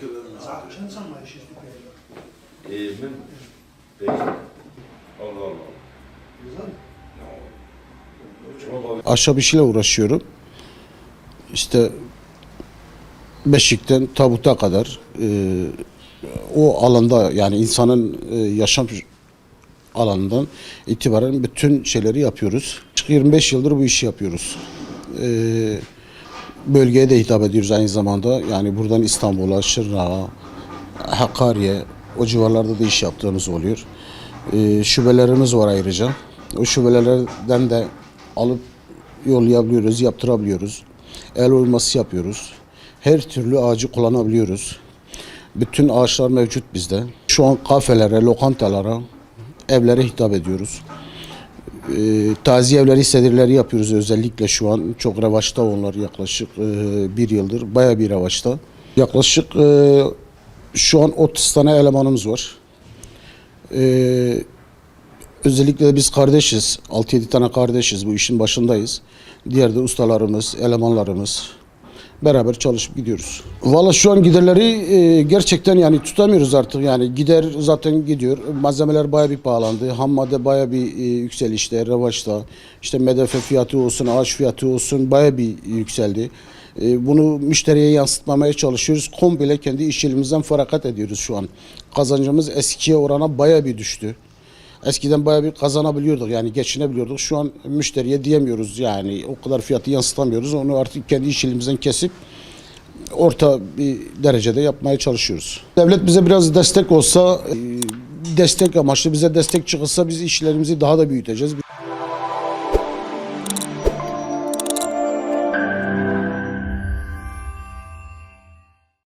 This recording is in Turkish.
Zaten ma ahşap işiyle uğraşıyorum. İşte beşikten tabuta kadar e, o alanda yani insanın e, yaşam alanından itibaren bütün şeyleri yapıyoruz. 25 yıldır bu işi yapıyoruz. E, bölgeye de hitap ediyoruz aynı zamanda. Yani buradan İstanbul'a, Şırnak'a, Hakkari'ye o civarlarda da iş yaptığımız oluyor. E, şubelerimiz var ayrıca. O şubelerden de alıp yollayabiliyoruz, yaptırabiliyoruz. El oyması yapıyoruz. Her türlü ağacı kullanabiliyoruz. Bütün ağaçlar mevcut bizde. Şu an kafelere, lokantalara, evlere hitap ediyoruz. Ee, taziye evleri, sedirleri yapıyoruz özellikle şu an. Çok revaçta onlar yaklaşık e, bir yıldır. Baya bir revaçta. Yaklaşık e, şu an 30 tane elemanımız var. Ee, Özellikle de biz kardeşiz. 6-7 tane kardeşiz. Bu işin başındayız. Diğer de ustalarımız, elemanlarımız. Beraber çalışıp gidiyoruz. Valla şu an giderleri e, gerçekten yani tutamıyoruz artık. Yani gider zaten gidiyor. Malzemeler baya bir pahalandı. Ham madde baya bir e, yükselişte, revaçta. İşte medefe fiyatı olsun, ağaç fiyatı olsun baya bir yükseldi. E, bunu müşteriye yansıtmamaya çalışıyoruz. Komple kendi iş yerimizden feragat ediyoruz şu an. Kazancımız eskiye orana baya bir düştü. Eskiden bayağı bir kazanabiliyorduk yani geçinebiliyorduk. Şu an müşteriye diyemiyoruz yani o kadar fiyatı yansıtamıyoruz. Onu artık kendi iş elimizden kesip orta bir derecede yapmaya çalışıyoruz. Devlet bize biraz destek olsa, e, destek amaçlı bize destek çıkılsa biz işlerimizi daha da büyüteceğiz.